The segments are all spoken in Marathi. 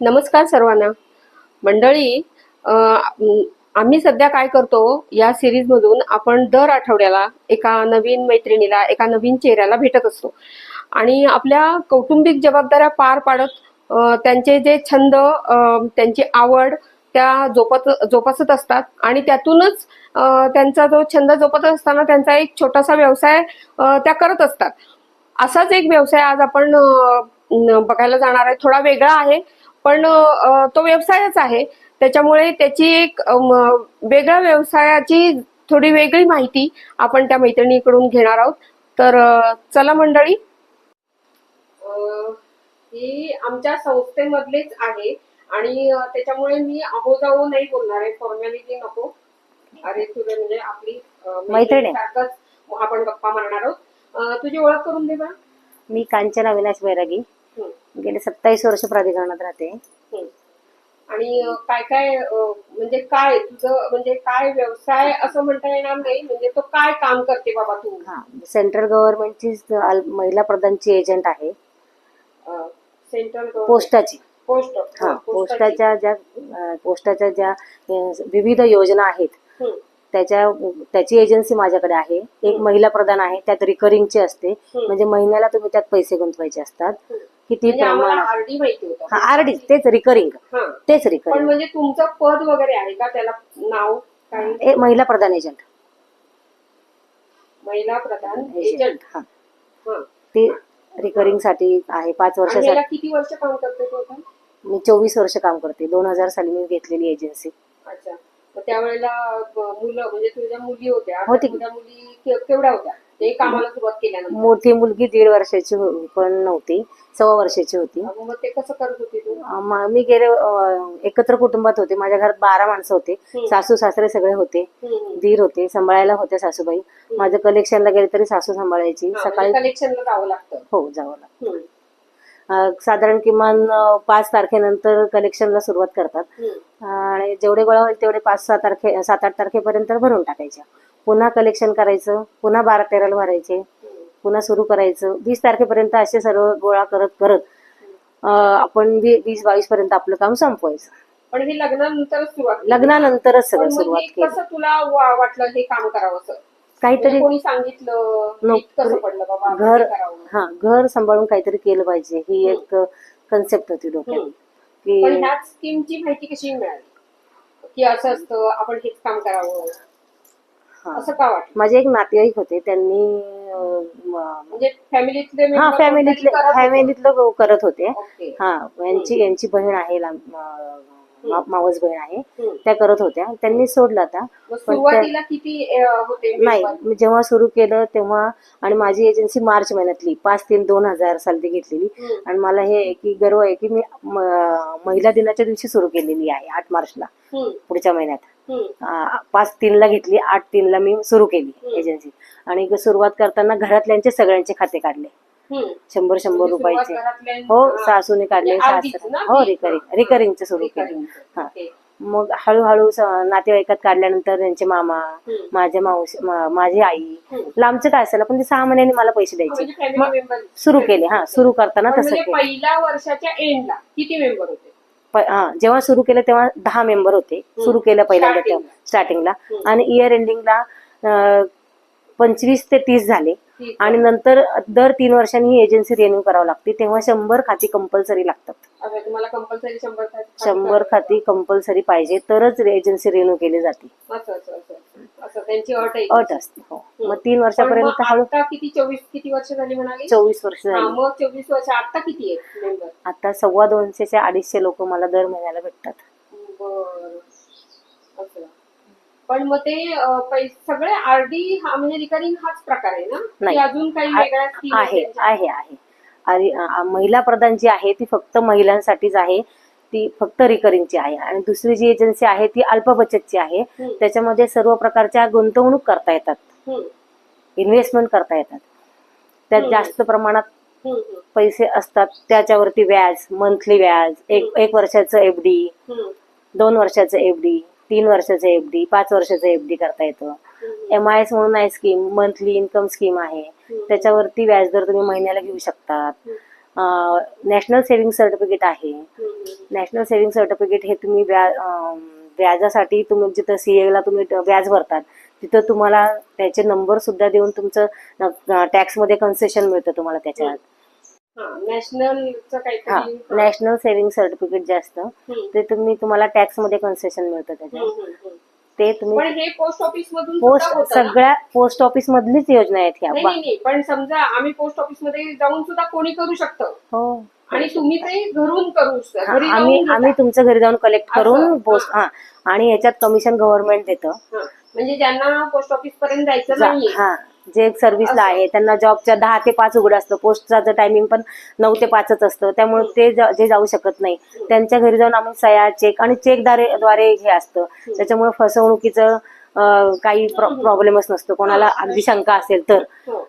नमस्कार सर्वांना. मंडळी आम्ही सध्या काय करतो या सिरीजमधून आपण दर आठवड्याला एका नवीन मैत्रिणीला एका नवीन चेहऱ्याला भेटत असतो. आणि आपल्या कौटुंबिक जबाबदाऱ्या पार पाडत त्यांचे जे छंद त्यांची आवड त्या जोपात जोपासत असतात. आणि त्यातूनच त्यांचा जो छंद जोपत असताना त्यांचा एक छोटासा व्यवसाय त्या करत असतात. असाच एक व्यवसाय आज आपण बघायला जाणार आहे. थोडा वेगळा आहे. पण तो व्यवसायच आहे. त्याच्यामुळे त्याची एक वेगळ्या व्यवसायाची थोडी वेगळी माहिती आपण त्या मैत्रिणीकडून घेणार आहोत. तर चला मंडळी. ही आमच्या संस्थेमधलीच आहे आणि त्याच्यामुळे मी अहो जाऊ नाही बोलणार आहे. फॉर्मॅलिटी नको. अरे तुझे म्हणजे आपली मैत्रीण आपण गप्पा मारणार आहोत. तुझी ओळख करून दे मी कांचना अविनाश बैरागी. गेले सत्तावीस वर्ष प्राधिकरणात राहते. आणि काय काय म्हणजे काय तुझं म्हणजे काय व्यवसाय असं म्हणता येणार नाही म्हणजे तो काय काम करते बाबा तू? हा सेंट्रल गव्हर्नमेंटची महिला प्रधानची एजंट आहे. सेंट्रल पोस्टाची. पोस्ट हा पोस्टाच्या ज्या पोस्टाच्या ज्या विविध योजना आहेत त्याच्या त्याची एजन्सी माझ्याकडे आहे. एक. महिला प्रधान आहे त्यात रिकरिंगची असते. म्हणजे महिन्याला तुम्ही त्यात पैसे गुंतवायचे असतात. किती म्हणजे आरडी माहिती होतं. हा आरडी तेच रिकरिंग हा. तेच पण रिकरिंग म्हणजे तुमचं पद वगैरे आहे का? त्याला नाव काय? महिला प्रधान एजंट महिला प्रधान एजंट हा. हा. ते रिकरिंगसाठी आहे पाच आणि वर्षासाठी. किती वर्ष काम करते? मी चोवीस वर्ष काम करते. दोन हजार साली मी घेतलेली एजन्सी अच्छा. त्यावेळेला मुलं म्हणजे तुझ्या मुली होत्या होती. तुझ्या मुली के- केवढ्या होत्या? ते कामाला सुरुवात केल्यानंतर. मोठी मुलगी दीड वर्षाची हो- पण नव्हती सव्वा वर्षाची होती. अगं मग ते कसं करत होती तू? अं, म- मी गेले अं, एकत्र कुटुंबात होते. माझ्या घरात बारा माणसं होते. हम्म. सासू सासरे सगळे होते. हम्म. दीर होते. सांभाळायला होत्या सासूबाई. माझं कलेक्शनला गेले तरी सासू सांभाळायची. हा, सकाळी म्हणजे कलेक्शनला जावं लागतं. हो जावं लागतं. हम्म. साधारण किमान पाच तारखेनंतर कलेक्शनला सुरुवात करतात. आणि जेवढे गोळा होईल तेवढे पाच सहा तारखे सात आठ तारखेपर्यंत भरून टाकायच्या पुन्हा कलेक्शन करायचं पुन्हा बारा तेराला भरायचे. पुन्हा सुरू करायचं वीस तारखेपर्यंत असे सर्व गोळा करत करत आपण वीस बावीस पर्यंत आपलं काम संपवायचं पण हे लग्नानंतरच सुरुवात. लग्नानंतरच सगळं सुरुवात केली तुला वाटलं हे काम करावं काहीतरी कोणी सांगितलं कसं पडलं बाबा आपण घर हे करावं? हा घर सांभाळून काहीतरी केलं पाहिजे. ही एक कन्सेप्ट होती डोक्यात. हम्म. की पण ह्याच स्कीमची माहिती कशी मिळाली? की असं असतं आपण हेच काम करावं? हा. असं का वाटलं? माझे एक नातेवाईक होते त्यांनी अं, म- म्हणजे फॅमिलीतले हा member फॅमिलीतले कोणतरी करत होते. फॅमिलीतलं करत होते. ओके. हा यांची यांची बहीण आहे लांब- अं, मावस बहीण आहे. त्या करत होत्या त्यांनी सोडलं आता सुरुवातीला किती होते नाही जेव्हा सुरू केलं तेव्हा आणि माझी एजन्सी मार्च महिन्यातली पाच तीन दोन हजार साली घेतलेली. आणि मला हे आहे की गर्व आहे की मी महिला दिनाच्या दिवशी सुरू केलेली आहे आठ मार्चला. पुढच्या महिन्यात पाच तीनला घेतली आठ तीनला मी सुरू केली. एजन्सी आणि सुरुवात करताना घरातल्यांचे सगळ्यांचे खाते काढले. शंभर शंभर रुपयाचे हो. सासूने काढले म्हणजे सासरे ना हो? रिकरिंग. रिकरिंगचे सुरू केले. हा. मग हळूहळू नातेवाईकात काढल्यानंतर त्यांचे मामा हम्म. माझे मावस मा- माझी आई. लांबचं काय असेल पण ते सहा महिन्यांनी मला पैसे म्हणजे द्यायचे सुरू केले हा सुरू करताना तसं म्हणजे पहिल्या वर्षाच्या एंडला किती मेंबर होते हा जेव्हा सुरू केलं तेव्हा दहा मेंबर होते सुरू केलं पहिल्यांदा. तेव्हा स्टार्टिंगला. आणि इयर एंडिंगला पंचवीस ते तीस झाले. आणि नंतर दर तीन वर्षांनी ही एजन्सी रिन्यू करावी लागते. तेव्हा शंभर खाती कंपल्सरी लागतात. आता तुम्हाला कंपल्सरी शंभर खाती कंपल्सरी पाहिजे तरच एजन्सी रिन्यू केली जाते. अट असते हो. मग तीन वर्षापर्यंत हळू किती चोवीस किती वर्ष झाली म्हणाली? चोवीस वर्ष झाली. चोवीस वर्ष आता किती आता सव्वा दोनशे अडीचशे लोक मला दर महिन्याला भेटतात. पण मग ते सगळे आरडी हा म्हणजे रिकरिंग हाच प्रकार आहे ना? की. अजून काही आहे? आहे महिला प्रधान जी आहे ती फक्त महिलांसाठीच आहे. ती फक्त रिकरिंगची आहे. आणि दुसरी जी एजन्सी आहे ती अल्प बचतची आहे. त्याच्यामध्ये सर्व प्रकारच्या गुंतवणूक करता येतात. इन्व्हेस्टमेंट करता येतात. त्यात. जास्त प्रमाणात पैसे असतात. त्याच्यावरती व्याज मंथली व्याज एक एक वर्षाचं एफ डी हम्म, दोन वर्षाचं एफ डी तीन वर्षाचं एफ डी पाच वर्षाचं एफ डी करता येतं. एम आय एस म्हणून आहे स्कीम मंथली इन्कम स्कीम आहे. त्याच्यावरती व्याजदर तुम्ही महिन्याला घेऊ शकतात. नॅशनल सेव्हिंग सर्टिफिकेट आहे. नॅशनल सेव्हिंग सर्टिफिकेट हे तुम्ही व्या- व्याजासाठी तुम्ही जिथं सी एला तुम्ही व्याज भरतात तिथं तुम्हाला त्याचे नंबर सुद्धा देऊन तुमचं टॅक्समध्ये कन्सेशन मिळतं तुम्हाला त्याच्यात नॅशनलचं काहीतरी नॅशनल सेव्हिंग सर्टिफिकेट जे असतं. ते तुम्ही तुम्हाला टॅक्समध्ये कन्सेशन मिळतं त्याच्यात हम्म. ते तुम्ही पोस्ट ऑफिस मधून पोस्ट? सगळ्या पोस्ट ऑफिस मधलीच योजना आहेत ह्या. पण समजा आम्ही पोस्ट ऑफिसमध्ये जाऊन सुद्धा कोणी करू शकतं हो आणि तुम्ही ते घरून करू आम्ही आम्ही घेता. तुमच्या घरी जाऊन कलेक्ट करून हा. पोस्ट हा आणि याच्यात कमिशन गव्हर्नमेंट देतं. म्हणजे ज्यांना पोस्ट ऑफिस पर्यंत जायचं जे सर्व्हिसला. आहे त्यांना जॉबच्या दहा ते पाच उघड असतं. पोस्टचं टायमिंग पण नऊ ते पाचच असतं. त्यामुळे ते ज- जाऊ शकत नाही. त्यांच्या घरी जाऊन आम्ही सया चेक आणि चेकद्वारे द्वारे हे असतं. त्याच्यामुळे फसवणुकीचं काही प्रॉब्लेमच नसतो. कोणाला अगदी शंका असेल तर.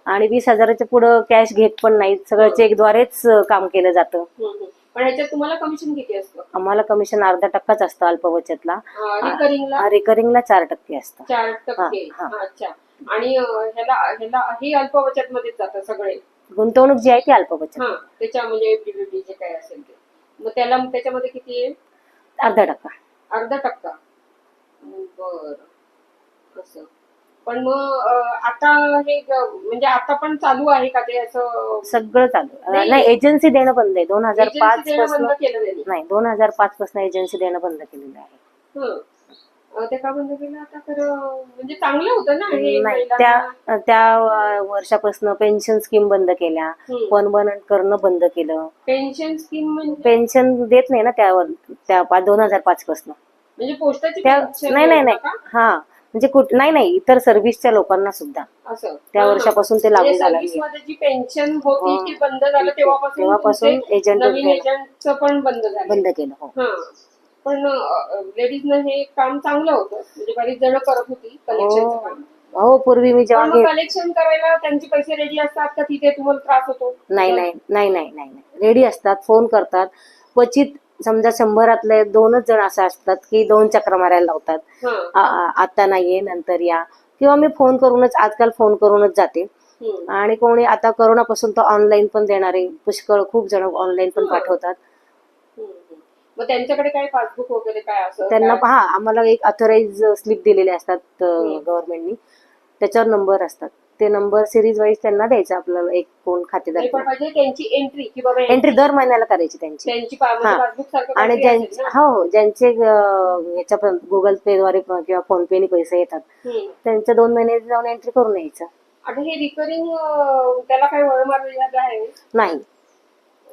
आणि वीस हजाराच्या पुढं कॅश घेत पण नाहीत सगळं चेकद्वारेच काम केलं जातं. हम्म, हम्म. पण ह्याच्यात तुम्हाला कमिशन किती असतं? आम्हाला कमिशन अर्धा टक्काच असतं अल्प बचतला रिकरिंगला चार टक्के असतं. चार टक्के. अच्छा. आणि ह्याला ह्याला हे अल्प बचत मध्येच जातं सगळे. गुंतवणूक जी आहे ती अल्प बचत हा त्याच्या म्हणजे FDBD जे काय असेल ते. मग त्याला त्याच्यामध्ये किती आहे? अर्धा टक्का. अर्धा टक्का. बर. असं. पण मग आता हे म्हणजे आता पण चालू आहे का ते असं? सगळं चालू. नाही. नाही एजन्सी देणं बंद आहे. दोन हजार agency पाच देणं पासून बंद केलं त्यांनी. नाही दोन हजार पाच पासून एजन्सी देणं बंद केलेलं आहे. हं. ते का बंद केलं आता खरं म्हणजे चांगलं होतं ना हे नाही महिलांना. त्या त्या वर्षापासून पेन्शन स्कीम बंद केल्या हं. पनबन करणं बंद केलं पेन्शन स्कीम म्हणजे पेन्शन देत नाही ना त्यावर त्या पा- दोन हजार पाच पासून म्हणजे पोस्टाची त्या pension नाही नाही नाही का? हा म्हणजे कुठ नाही नाही इतर सर्व्हिसच्या लोकांना सुद्धा असं त्या हं. वर्षापासून ते लागू म्हणजे झालं. मध्ये जी पेन्शन होती हं. ती बंद झालं तेव्हापासून तेव्हापासून तुमचे नवीन एजंटचं पण बंद झालं बंद केलं हो हा पण लेडीजनं हे काम चांगलं होतं. म्हणजे बरीच जण करत होती कलेक्शनचं काम. हो. पूर्वी मी जेव्हा पण मग घेत कलेक्शन करायला त्यांचे पैसे रेडी असतात का? तिथे तुम्हाला त्रास होतो? नाही नाही नाही नाही नाही नाही. रेडी असतात फोन करतात. क्वचित समजा शंभरातले दोनच जण असं असतात की दोन चक्र मारायला लावतात. हा. आ- आ- आता नाहीये नंतर या. किंवा मी फोन करूनच आजकाल फोन करूनच जाते. हम्म. आणि कोणी आता करोनापासून तर ऑनलाईन पण देणारे पुष्कळ खूप जण ऑनलाईन पण. पाठवतात. मग त्यांच्याकडे काय पासबुक वगैरे काय असं त्यांना काय? हा आम्हाला एक अथोराइज स्लिप दिलेले असतात हं. गव्हर्नमेंटनी त्याच्यावर नंबर असतात ते नंबर सिरीज वाईज त्यांना द्यायचं आपल्याला एक कोण खातेदार नाही, पण पाहिजे त्यांची एंट्री की बाबा एंट्री दर महिन्याला करायची त्यांची म्हणजे हा. पासबुक सारखं आणि काहीतरी असेल ज्यांचे ना? हो ज्यांचे अं, याच्या गुगल पे द्वारे किंवा फोन पे ने पैसे येतात हम्म. त्यांच्या दोन महिने जाऊन एंट्री करून यायचं आता हे रिकरिंग त्याला काही वळमार्ग आहे नाही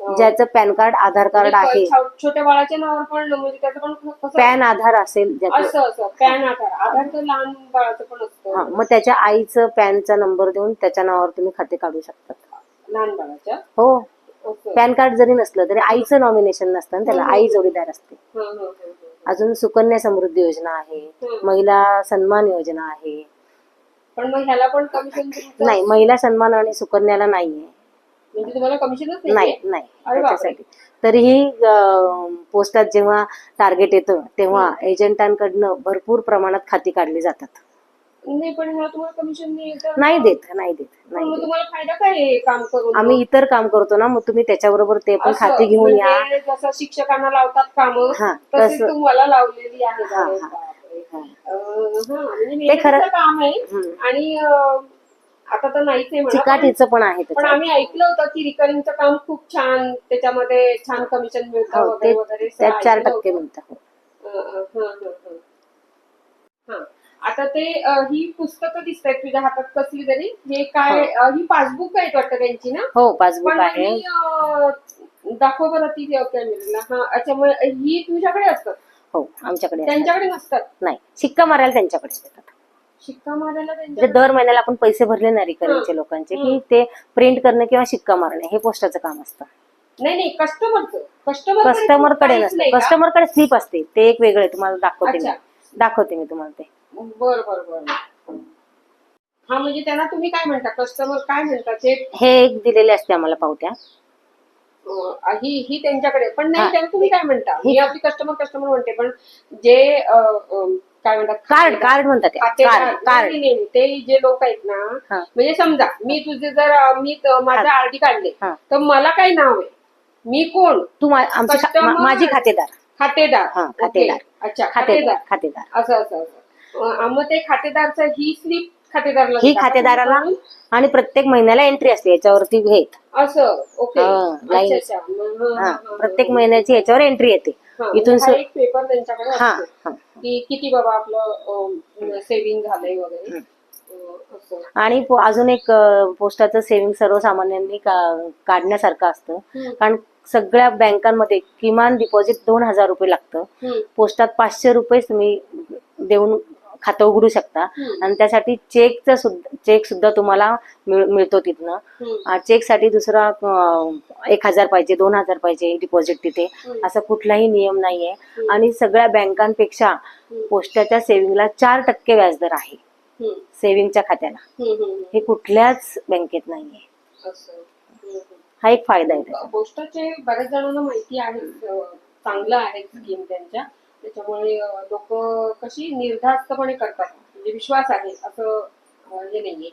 ज्याचं पॅन कार्ड आधार कार्ड म्हणजे आहे. छोट्या बाळाच्या नावावर पण म्हणजे त्याचं पण पॅन आधार असेल ज्याचं. पॅन आधार. आधार तर लहान बाळाचं पण हा असतं मग त्याच्या आईचं पॅनचा नंबर देऊन त्याच्या नावावर तुम्ही खाते काढू शकता. लहान बाळाच्या? हो. पॅन कार्ड जरी नसलं तरी आईचं नॉमिनेशन नसतं त्याला. हं, हं. आई जोडीदार असते. हं, हं, हं. अजून सुकन्या समृद्धी योजना आहे. महिला सन्मान योजना आहे. पण मग ह्याला पण कमिशन नाही महिला सन्मान आणि सुकन्याला नाहीये. नाही नाहीये? नाही. त्याच्यासाठी. तरीही पोस्टात जेव्हा टार्गेट येतं तेव्हा एजंटांकडनं भरपूर प्रमाणात खाती काढली जातात. नाही नाही. नाही देत नाही देत नाही आम्ही इतर काम करतो ना मग तुम्ही त्याच्याबरोबर ते पण खाती घेऊन या. म्हणजे जसं शिक्षकांना लावतात काम हा, तशी तसं. तुम्हाला लावलेली आहे. म्हणजे ते खरं- काम आहे. आणि आता तर नाहीच आहे म्हणा, पण- चिकाटीचं पण आहे पण त्याच्यात. आम्ही ऐकलं होतं की रिकरिंगचं काम खूप छान त्याच्यामध्ये छान कमिशन मिळतं हो वगैरे ते वगैरे असं त्यात चार ऐकलं टक्के. मिळतात अं, हं, हं, हं. हं. आता ते अं, ही पुस्तकं दिसत आहेत तुझ्या हातात कसली तरी? हे काय अं, ही पासबुक आहेत वाटतं त्यांची ना? हो पासबुक पण आहे. ही, अं, दाखव बरं ती हा अच्छा मग ही तुझ्याकडे असतात? हो आमच्याकडे असतात. त्यांच्याकडे नसतात? नाही शिक्का मारायला त्यांच्याकडे येतात शिक्का मारायला म्हणजे दर महिन्याला आपण पैसे भरले ना रिकरिंगचे लोकांचे की ते प्रिंट करणं किंवा शिक्का मारणे हे पोस्टाचं काम असतं. नाही नाही कस्टमरचं कस्टमर कस्टमरकडे नसतं. कस्टमरकडे स्लिप असते. ते एक वेगळं तुम्हाला दाखवते मी. दाखवते मी तुम्हाला ते. बर बर बर. हा म्हणजे त्यांना तुम्ही काय म्हणता? कस्टमर काय म्हणतात ते हे एक दिलेले असते आम्हाला पावत्या. ही ही त्यांच्याकडे. पण नाही. त्यांना तुम्ही काय म्हणता? मी आपली कस्टमर कस्टमर म्हणते पण जे काय म्हणतात कार्ड कार्ड म्हणतात ते. कार्ड ते जे लोक आहेत ना हा. म्हणजे समजा मी तुझे जर अं, मी त- माझं आरडी काढले हा. तर मला काय नाव आहे मी कोण तू मा- आमची खा- मा- Customer. माझी खातेदार खातेदार हा. खातेदार. अच्छा खातेदार खातेदार खातेदार असं असं असं अं, मग ते खातेदारचं ही स्लिप खातेदारला ही? खातेदाराला आणि प्रत्येक महिन्याला एंट्री असते याच्यावरती हे असं ओके हा, अच्छा लाईन. अच्छा मग, हा, हा हा, हा, प्रत्येक. महिन्याची याच्यावर एंट्री येते हा, इथून म्हणजे हा सु- एक पेपर त्यांच्याकडे हा असतो हा की किती बाबा आपलं सेव्हिंग झालंय वगैरे. असं. आणि पो- अजून एक अं, पोस्टाचं सेव्हिंग सर्वसामान्यांनी का- काढण्यासारखं असतं. हम्म. कारण सगळ्या बँकांमध्ये किमान डिपॉझिट दोन हजार रुपये लागतं. हम्म. पोस्टात पाचशे रुपये तुम्ही देऊन खातं उघडू शकता. आणि त्यासाठी चेकचं सुद्धा चेक सुद्धा तुम्हाला मिळ- मिळतो तिथनं हम्म. चेकसाठी दुसरा एक हजार पाहिजे दोन हजार पाहिजे डिपॉझिट तिथे. असा कुठलाही नियम नाहीये. आणि सगळ्या बँकांपेक्षा पोस्टाच्या सेव्हिंगला चार टक्के व्याजदर आहे. सेव्हिंगच्या खात्याला. हे कुठल्याच बँकेत नाहीये. हा एक फायदा आहे. पोस्टाचे बऱ्याच जणांना माहिती आहे चांगलं आहे स्कीम त्यांच्या त्याच्यामुळे लोक कशी निर्धास्तपणे करतात. म्हणजे विश्वास आहे असं हे नाहीये.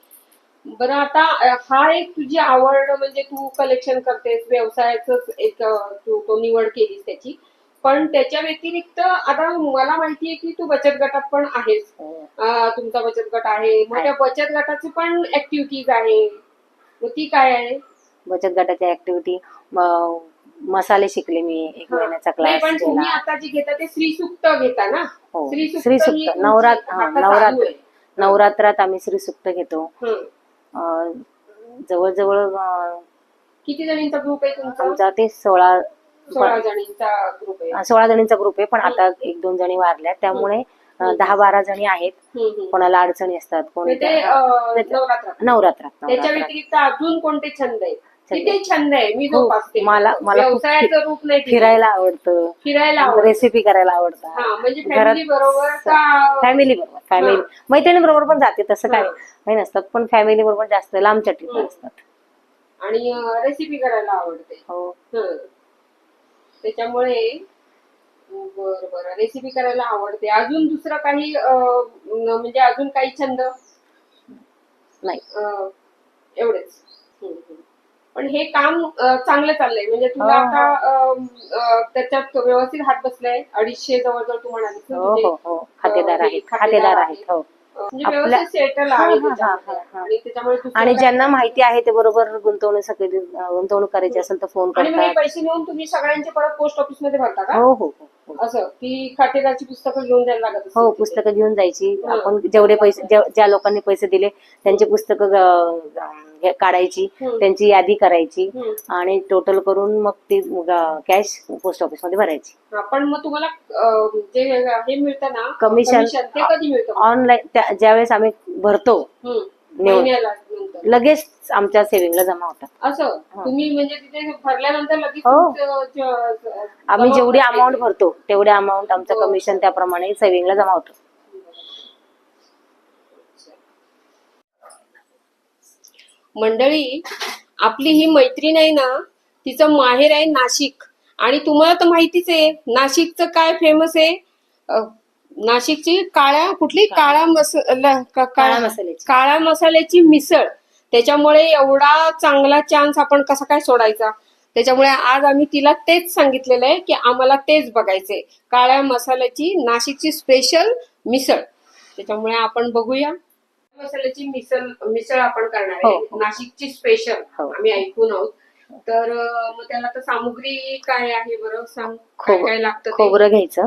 बरं आता हा एक तुझी आवड म्हणजे तू कलेक्शन करतेस व्यवसायाच एक तू तो निवड केलीस त्याची. पण त्याच्या व्यतिरिक्त आता मला माहितीये की तू बचत गटात पण आहेस. अं, तुमचा बचत गट आहे. मग त्या बचत गटाची पण ऍक्टिव्हिटीज आहे. मग ती काय आहे? बचत गटाच्या ऍक्टिव्हिटी मसाले शिकले मी एक. महिन्याचा नाही क्लास पण तुम्ही केला. आता जे घेता ते श्रीसुक्त घेता ना? हो श्रीसुक्त श्री ही सुक्त तुमची नवरात्र हा, आता चालू नवरात्र आहे. नवरात्रात आम्ही श्री सुक्त घेतो. हं. अं, जवळजवळ अं, किती जणींचा ग्रुप आहे तुमचा? आमचा ते सोळा सोळा जणींचा ग्रुप आहे. सोळा जणींचा ग्रुप आहे पण आता एक दोन जणी वारल्या त्यामुळे अं, दहा बारा जणी आहेत. हं, हं. कोणाला अडचणी असतात कोणी ते अं, नवरात्रात. नवरात्रात त्याच्या नवरात्रात. व्यतिरिक्त अजून कोणते छंद आहेत. किती छंद आहे मी. जोपासते मला- मला व्यवसायाचं रूप नाही. फिरायला आवडतं फिरायला आवडतं. रेसिपी करायला आवडतात हा म्हणजे फॅमिली बरोबर का फॅमिली बरोबर फॅमिली. मैत्रिणी बरोबर पण जाते तसं काय हा. काही नसतात पण फॅमिली बरोबर जास्त लांबच्या ट्रिप. असतात आणि रेसिपी करायला आवडते हो हं. त्याच्यामुळे बर बर रेसिपी करायला आवडते अजून दुसरं काही अं, न- म्हणजे अजून काही छंद नाही अं, एवढेच हं, हं. पण हे काम चांगलं चाललंय. म्हणजे तुला आता त्याच्यात व्यवस्थित हात बसलाय. अडीचशे जवळजवळ तू म्हणालीस ना हो तुझे, हो हो. खातेदार आहेत. खातेदार आहेत. हो. म्हणजे. आणि ज्यांना माहिती आहे ते बरोबर गुंतवणूक सगळे गुंतवणूक करायची असेल तर फोन पैसे नेऊन तुम्ही सगळ्यांचे परत पोस्ट ऑफिसमध्ये भरता का? हो हो. असं की खातेदारची पुस्तकं घेऊन जायला लागत असतील हो तिथे. पुस्तकं घेऊन जायची हं. आपण जेवढे पैसे ज्या- ज्या लोकांनी पैसे दिले त्यांची पुस्तकं अं, काढायची. त्यांची यादी करायची. आणि टोटल करून मग ती कॅश पोस्ट ऑफिसमध्ये भरायची हा, पण मग तुम्हाला अं, जे हे मिळतं ना Commission. ते कधी मिळतं ऑनलाईन ज्यावेळेस आम्ही भरतो. नेऊन. महिन्याला नंतर लगेच आमच्या सेव्हिंगला जमा होतात असं तुम्ही म्हणजे तिथे भरल्यानंतर लगेच हो. तुमचं ज- आम्ही जमा जेवढी करता अमाऊंट. भरतो तेवढे अमाऊंट आमचं हो. कमिशन त्याप्रमाणे सेव्हिंगला जमा होतं मंडळी आपली ही मैत्रीण आहे ना तिचं माहेर आहे नाशिक आणि तुम्हाला तर माहितीच आहे नाशिकचं काय फेमस आहे अं, नाशिकची काळ्या कुठली? काळा मसाला का- काळ्या. मसाल्याची. काळ्या मसाल्याची मिसळ. त्याच्यामुळे एवढा चांगला चान्स आपण कसा काय सोडायचा? त्याच्यामुळे आज आम्ही तिला तेच सांगितलेलं आहे की आम्हाला तेच बघायचंय. काळ्या मसाल्याची नाशिकची स्पेशल मिसळ. त्याच्यामुळे आपण बघूया. मसाल्याची मिसळ मिसळ आपण करणार हो, आहे. हो. नाशिकची स्पेशल हो. आम्ही ऐकून आहोत. तर मग त्याला तर सामुग्री काय आहे बरं? सांग काय लागतं? खोबरं घ्यायचं.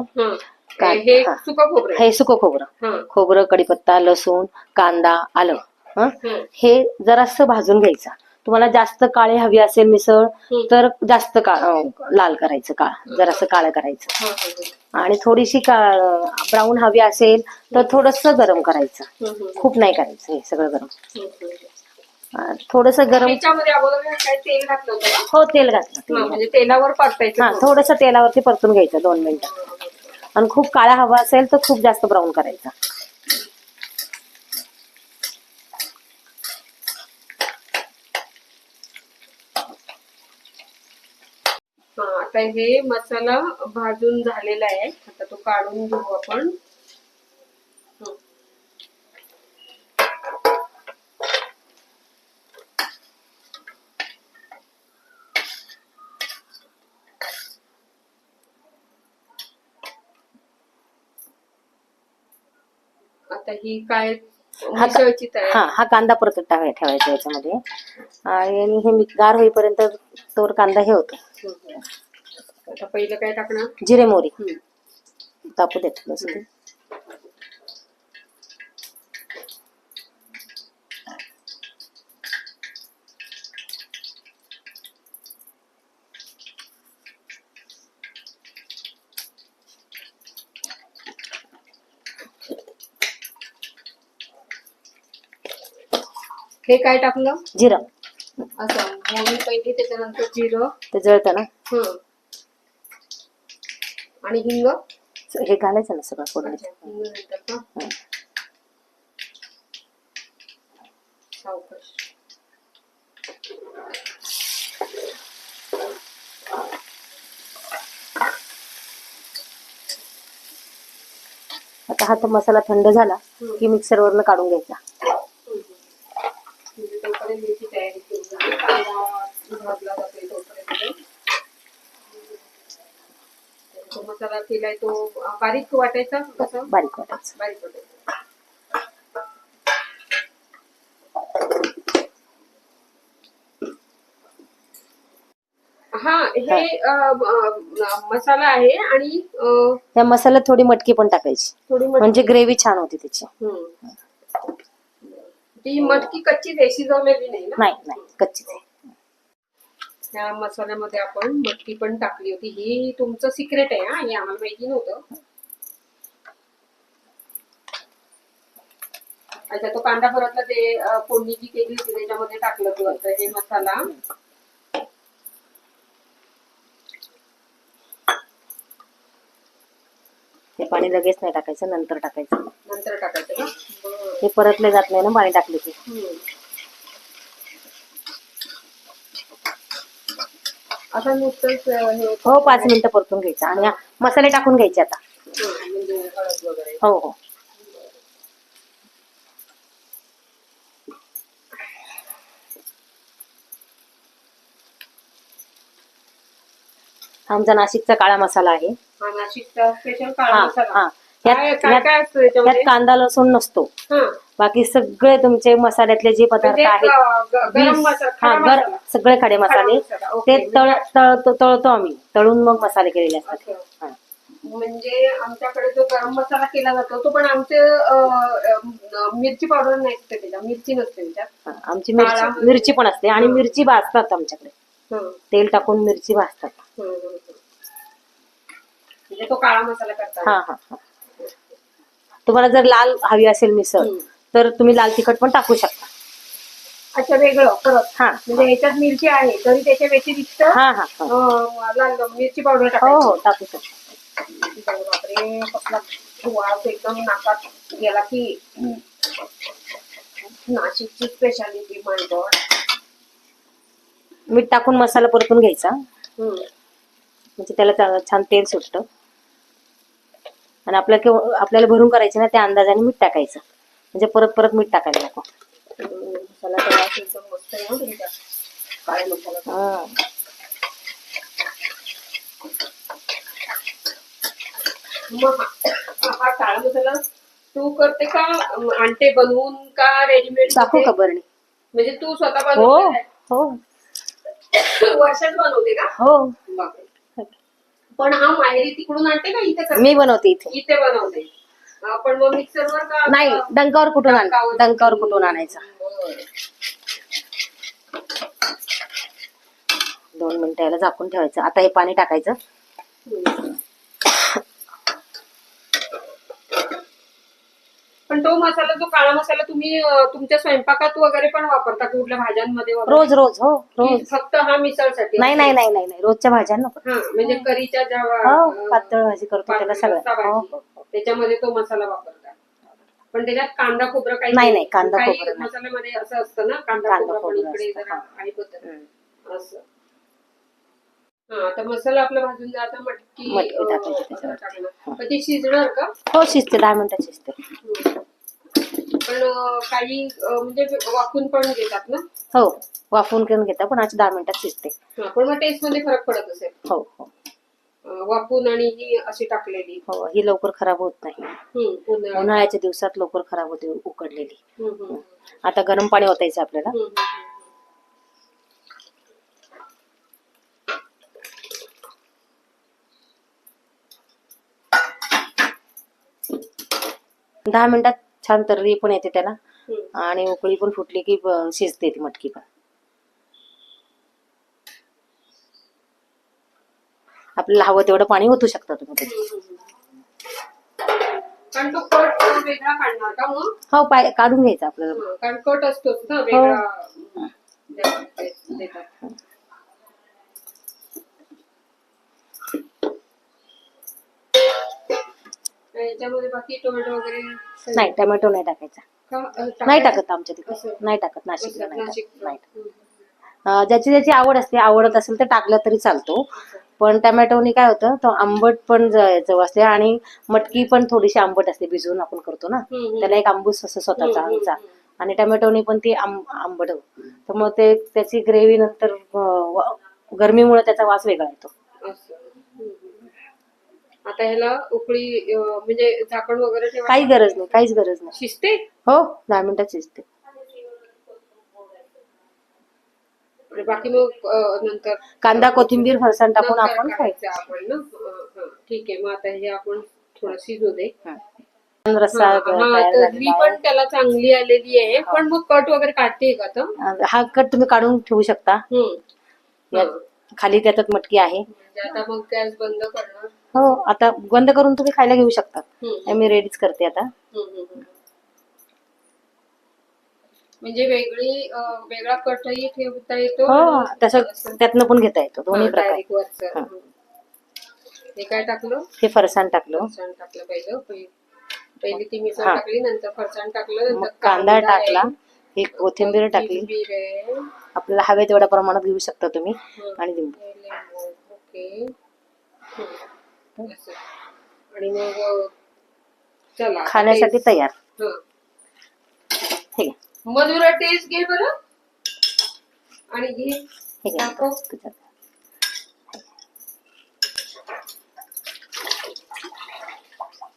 हं. हे हा. सुकं खोबरं. हे सुकं खोबरं हं. खोबरं कडीपत्ता लसूण कांदा आलं हं? हं. हे जरासं भाजून घ्यायचं तुम्हाला जास्त काळे हवी असेल मिसळ हं. तर जास्त का अं, लाल करायचं काळ जरासं काळं करायचं हं, हं, हं. आणि थोडीशी ब्राऊन हवी असेल तर थोडस गरम करायचं हं, हं, खूप नाही करायचं हे सगळं गरम हं, हं. थोडस गरम त्याच्यामध्ये अगोदर काय तेल घातलं होतं का? हो तेल घातलं तेल हं, घातलं. म्हणजे तेलावर परतायचं हा थोडस तेलावरती परतून घ्यायचं दोन मिनिटं आणि खूप काळा हवा असेल तर खूप जास्त ब्राऊन करायचा. आता हे मसाला भाजून झालेला आहे. आता तो काढून घेऊ आपण. आता ही काय हा का- हा हा कांदा परतत टाकाय ठेवायचा याच्यामध्ये आणि हे मी- गार होईपर्यंत तोवर कांदा हे होतो हम्म. आता पहिलं काय टाकणार जिरे मोरी हम्म. तापू देत थोडंसं ते. हे काय टाकलं? जिरं. असं. मोहरी पहिली त्याच्यानंतर जिरं. ते जळतं ना? हं. आणि हिंग? हे घालायचं ना सगळं फोडणीत अच्छा, हिंग नंतर का? हं. सावकाश आता हा तो मसाला थंड झाला हम्म. की मिक्सरवरनं काढून घ्यायचा म्हणजे तोपर्यंत याची तयारी केली जाते. कांदा भाजला जाते तोपर्यंत तो मसाला केलाय तो अं, बारीक वाटायचा कसं बारीक वाटायचं बारीक वाटायचा हा हे मसाला आहे आणि त्या मसाल्यात थोडी मटकी पण टाकायची थोडी म्हणजे ग्रेव्ही छान होती त्याची. ती मटकी कच्ची आहे शिजवलेली नाही ना नाही नाही त्या मसाल्यामध्ये आपण मटकी पण टाकली होती. ही तुमचं सिक्रेट आहे हा. हे आम्हाला माहिती नव्हतं. अच्छा तो कांदा परतला ते फोडणी जी केली होती त्याच्यामध्ये टाकलं तू आता हे मसाला. ते पाणी लगेच नाही टाकायचं नंतर टाकायचं. नंतर टाकायचं का. हे परतले जात नाही ना पाणी टाकले की. आता नुसतंच हे हो पाच मिनिटं परतून घ्यायचं. आणि मसाले टाकून घ्यायचे आता. हं, म्हणजे हळद वगैरे हो. हो हा आमचा नाशिकचा काळा मसाला आहे. हा नाशिकचा स्पेशल काळा हा मसाला. हा. काय यात काय यात- काय असतं यात त्याच्यामध्ये कांदा लसूण नसतो. हा. बाकी सगळे तुमचे मसाल्यातले जे पदार्थ म्हणजे आहेत ग- ग- गरम वीस- मसाला हा खडा गर मसाला. सगळे खडे मसाले. मसाला, ओके. ते तळ तळतो तळतो आम्ही. तळून मग मसाले केलेले असतात. हा. म्हणजे आमच्याकडे जो गरम मसाला केला जातो तो पण आमचे अं, अं, मिरची पावडर नाही असते त्याच्यात. मिरची नसते त्याच्यात. हा, आमची मिरची मिरची पण असते आणि. मिरची भाजतात आमच्याकडे. हं, तेल टाकून मिरची भाजतात. हं, हं, हं. म्हणजे तो काळा मसाला करतात. हा हा हा. तुम्हाला जर लाल हवी असेल मिसळ. तर तुम्ही लाल तिखट पण टाकू शकता. अच्छा वेगळं परत हा. म्हणजे ह्याच्यात मिरची आहे तरी त्याच्या व्यतिरिक्त हा हा हा. लाल मिरची पावडर हो टाकायची. हो टाकू शकता. अरे बापरे कसला वास एकदम नाकात गेला की. नाशिकची स्पेशालिटी गॉड मीठ टाकून मसाला परतून घ्यायचा. म्हणजे त्याला छान तेल सुटतं. आणि आपल्या केव- आपल्याला भरून करायचे ना त्या अंदाजाने मीठ टाकायचं. म्हणजे परत परत मीठ टाकायला नको. तू करते का? आणते बनवून का रेडीमेड टाकू का बरणी म्हणजे तू स्वतः हो बनवते हो. वर्षात बनवते का? हो. पण हा माहेरी तिकडून आणते का इथे करते? मी बनवते इथे इथे बनवते आपण मग मिक्सरवर का नाही डंकावर कुठून आण डंकावर. डंकावर कुठून आणायचा बरं. दोन मिनिटं याला झाकून ठेवायचं आता हे पाणी टाकायचं हम्म. पण तो मसाला जो काळा मसाला तुम्ही अं, तुमच्या स्वयंपाकात वगैरे पण वापरता कुठल्या भाज्यांमध्ये वगैरे? रोज रोज हो की रोज फक्त हा मिसळसाठी नाही नाही नाही नाही नाही रोजच्या भाज्या नको हा म्हणजे करीच्या ज्या हो अं, पातळ भाजी करतो त्याला पातळ सगळं हो भाजी. त्याच्यामध्ये तो मसाला वापरता पण त्याच्यात कांदा खोबरं काही नाही, नाही, कांदा काही खोबरं नाही. मसाल्यामध्ये असं असतं ना कांदा कांदा खोबरं पण खोबरं इकडे असतं, जरा हा. आहे पद्धत. असं आता मसाला आपला भाजून झाला, आता मटकी मटकी अं, टाकायची मसाला त्याच्यावरती. टाकला. पण ती शिजणार का हो शिजते दहा मिनिटात शिजते. पण अं, काही अं, म्हणजे वाकून पण घेतात ना हो वाफवून करून घेता पण आज दहा मिनिटात शिजते हा, पण मग टेस्टमध्ये फरक पडत असेल हो हो अं, आणि ही अशी टाकलेली हो ही लवकर खराब होत नाही हम्म, उन्हाळ्यात. उन्हाळ्याच्या दिवसात लवकर खराब होते उकडलेली हम्म, हम्म, आता गरम पाणी ओतायचं आपल्याला हम्म, हम्म. दहा मिनिटात छान तर्री पण येते त्याला. आणि उकळी पण फुटली की शिजते ती मटकी पण. आपल्याला हवं तेवढं पाणी ओतू शकता तुम्ही हो पाय काढून घ्यायचं आपल्याला. हं, याच्यामध्ये बाकी टोमॅटो वगैरे नाही टोमॅटो नाही टाकायचा नाही? टाकत आमच्या तिकडे असं. नाही टाकत नाशिकला असं, नाही टाकत नाशिकचं. नाही. अं, ज्याची ज्याची आवड असते आवडत असेल तर टाकलं तरी चालतो पण टमॅटोनी काय होतं तो आंबट पण ज- चव असते आणि मटकी पण थोडीशी आंबट असते भिजवून आपण करतो ना हम्म, हम्म. त्याला एक आंबूस असं स्वतःचा हम्म, आमचा हम्म, आणि टमॅटोनी पण ती आंब आंबट होतं. तर मग ते त्याची ग्रेव्ही नंतर अं, व- गरमीमुळे त्याचा वास वेगळा येतो असं. हं, हं. आता ह्याला उकळी अं, म्हणजे झाकण वगैरे काही गरज नाही काहीच गरज नाही. शिजते? हो दहा मिनिटात शिजते. आणि बाकी मग अं, नंतर कांदा कोथिंबीर फरसाण टाकून नंतर आपण खायचं. करायचं आपण ना? हं, हं. ठीक आहे मग आता हे आपण थोडं शिजू दे. रस्सा हा, तयार हा, तर्री झालेला पण आहे. त्याला चांगली आलेली आहे. पण मग कट वगैरे काढते का तर हा कट तुम्ही काढून ठेवू शकता. हम्म. यात खाली त्याच्यात मटकी आहे. म्हणजे आता मग गॅस बंद करणार. हो आता बंद करून तुम्ही खायला घेऊ शकता हम्म. मी रेडीच करते आता हम्म, हम्म, हम्म. म्हणजे वेगळी अं, वेगळा कटही ठेवता येतो हो आणि तसं असं- त्यातनं पण घेता येतो दोन्ही हा, प्रकार direct वरचं. हम्म. हे काय टाकलं हे फरसाण टाकलं फरसाण टाकलं पहिलं पहि- पहिली ती मिसळ हा. टाकली नंतर फरसाण टाकलं मग नंतर कांदा टाकला हे कोथिंबीर टाकली कोथिंबीर आहे आपल्याला हवे तेवढ्या प्रमाणात घेऊ शकता तुम्ही हं. आणि लिंबू हे लिंबू. ओके हं. आणि मग चला खाण्यासाठी. तयार. हं. मधुरा टेस्ट घे बरं. आणि घे.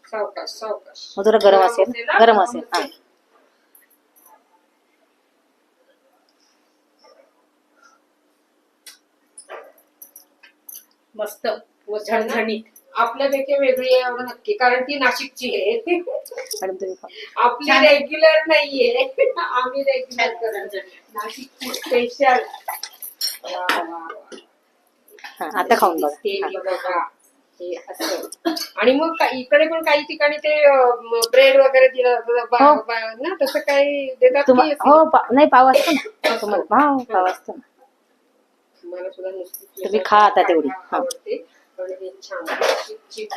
सावकाश सावकाश. गरम असेल? गरम असेल. हा. मस्त. झणझणीत. आपल्यापैकी वेगळी आहे एवढं नक्की. कारण ती नाशिकची आहे. आपली रेग्युलर नाहीये. आम्ही रेग्युलर करतो नाशिकची स्पेशल आता खाऊन बघा. आणि मग इकडे पण काही ठिकाणी ते ब्रेड वगैरे दिलं हो. ना तसं काही देतात हो नाही पाव असतो ना. हा पाव असतो ना. मला सुद्धा नुसती तुम्ही खा आता तेवढी. Böyle bir çanta. Çift,